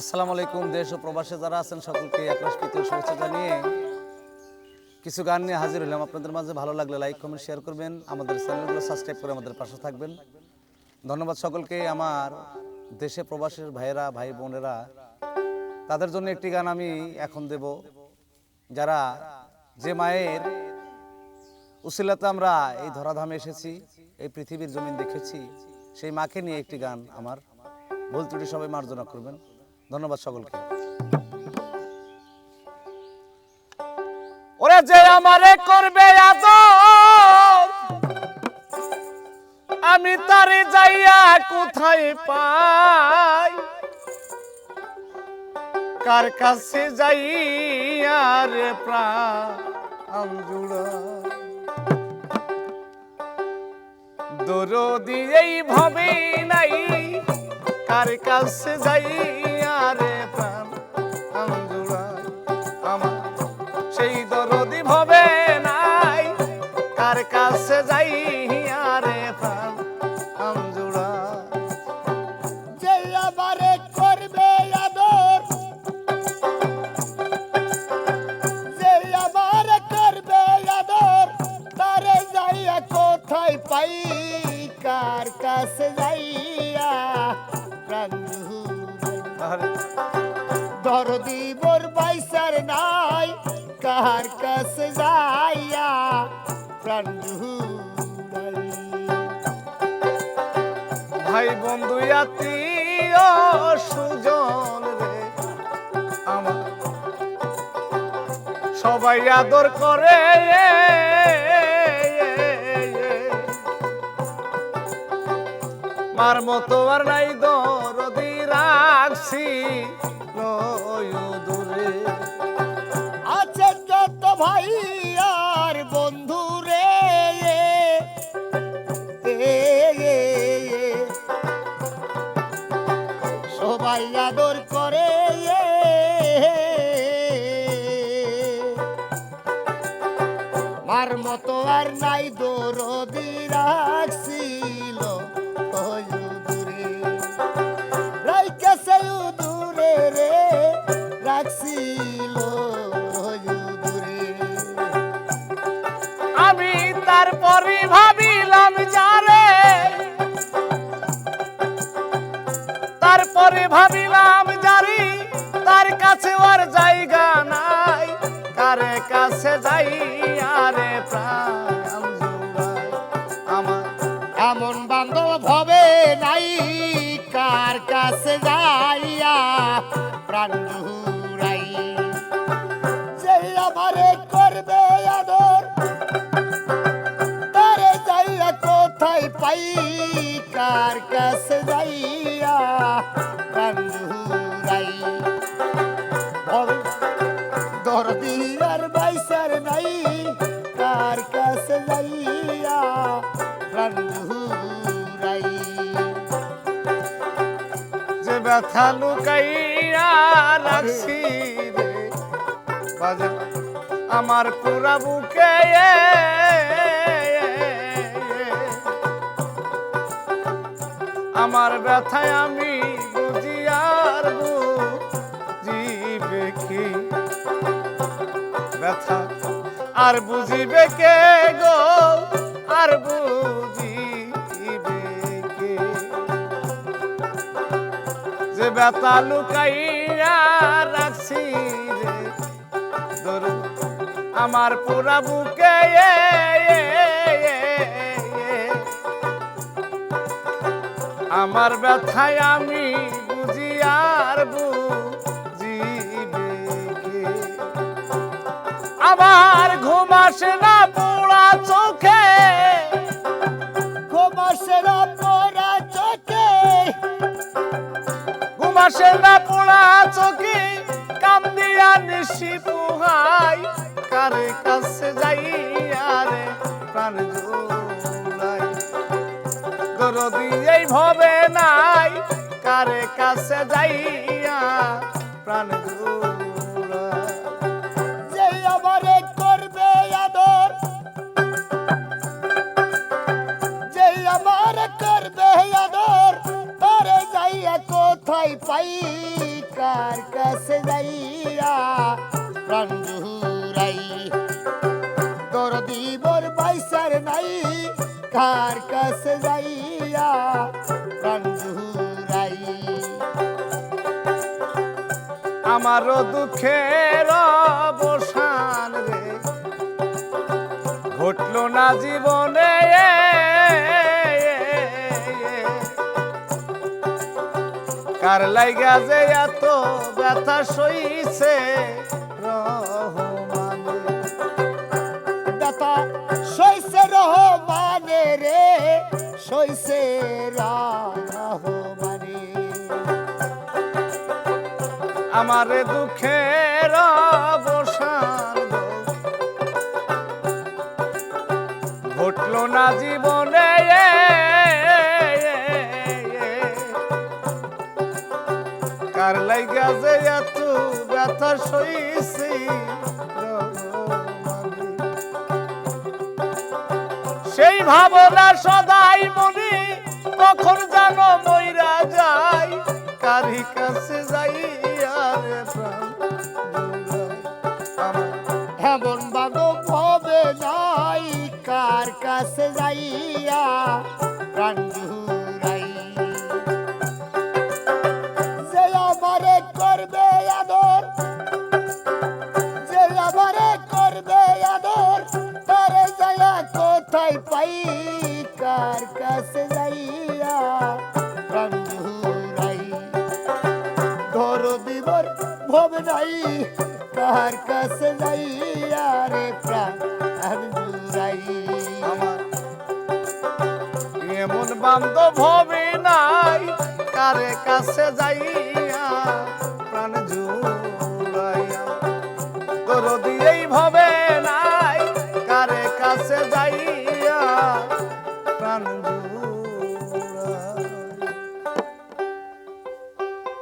আসসালামু আলাইকুম, দেশ ও প্রবাসে যারা আছেন সকলকে একরাশ প্রীতীয় শুভেচ্ছা জানিয়ে কিছু গান নিয়ে হাজির হলাম। আপনাদের মাঝে ভালো লাগলে লাইক, কমেন্ট শেয়ার করবেন। আমাদের চ্যানেলগুলো সাবস্ক্রাইব করে আমাদের পাশে থাকবেন। ধন্যবাদ সকলকে। আমার দেশে প্রবাসের ভাইয়েরা, ভাই বোনেরা, তাদের জন্য একটি গান আমি এখন দেব। যারা যে মায়ের উসিলাতে আমরা এই ধরাধামে এসেছি, এই পৃথিবীর জমিন দেখেছি, সেই মাকে নিয়ে একটি গান আমার। ভুল ত্রুটি সবাই মার্জনা করবেন। ধন্যবাদ সকলকে। ওরে যে আমারে করবে আদর, আমি তারে যাইয়া কোথায় পাই? কার কাছে যাইয়া রে প্রাণ জুড়া দরদি ভাবে নাই, কার কাছে যাইয়া যাইয়া প্রাণ দরদি মোর বাইসার নাই কার কাছে যাইয়া প্রাণ ভাই বন্ধু আত্মীয় সুজন রে আমার সবাই আদর করে। মার মতো আর নাই দরদি রাখছি দূরে আছে যত ভাই আর বন্ধু রে। সবাই আদর করে। মার মতো আর নাই দরদি রাখছিল ভাবিলাম জারি, তার কাছে ওর জায়গা নাই। কারে কাছে যাই, আরে আমার এমন বান্ধব হবে নাই, কার কাছে যাইয়া প্রাণ জুড়াই কোথায় পাই, কার কাছে যাইয়া আর বাইসার নাই, কার কাছে যাইয়া প্রাণ জুড়াই যে ব্যথা লুকাইয়া রাখছি রে, বাজা আমার পুরা বুকে আমার ব্যথায় আমি বুঝি আর বুঝিবে কি ব্যথা। আর বুঝিবে কে গো? আর বুঝিবে কে? যে ব্যথা লুকাইয়া রাখছি রে আমার পুরা বুকে। আমার ব্যথায় আমি না পোড়া চোখে, কান্দিয়া দিয়া নিশি পোহাই। কারে কাছে যাই আরে প্রাণ জোড়াই দরদি এই ভবে নাই, কারে কাছে যাইয়া প্রাণ পাই পাই কার কাছে যাইয়া প্রাণ জুহুরাই দরদি মোর পাইসার নাই, কার কাছে যাইয়া প্রাণ জুহুরাই আমারও দুঃখের অবসান রে, ঘটল না জীবনে কার লাইগা যে এত ব্যথা সইছে রহমানে ব্যথা সইছে রহমানে রে, সইছে রহমানে আমার দুঃখের অবসান গো। না জীবনে ব্যথা সইছি সেই ভাবনা সদাই মনে কখন জানো মইরা যায় কারি কাছে যাই আরে। এমন ভবে নাই, কার কাছে যাইয়া প্রাণ পাই কার কাছে যাইয়া প্রাণ জুড়াই ধর দিবর ভব নাই কার কাছে যাই আরে প্রাণ জুড়াই আমার এমন বান্ধব হবে নাই কারে কাছে যাই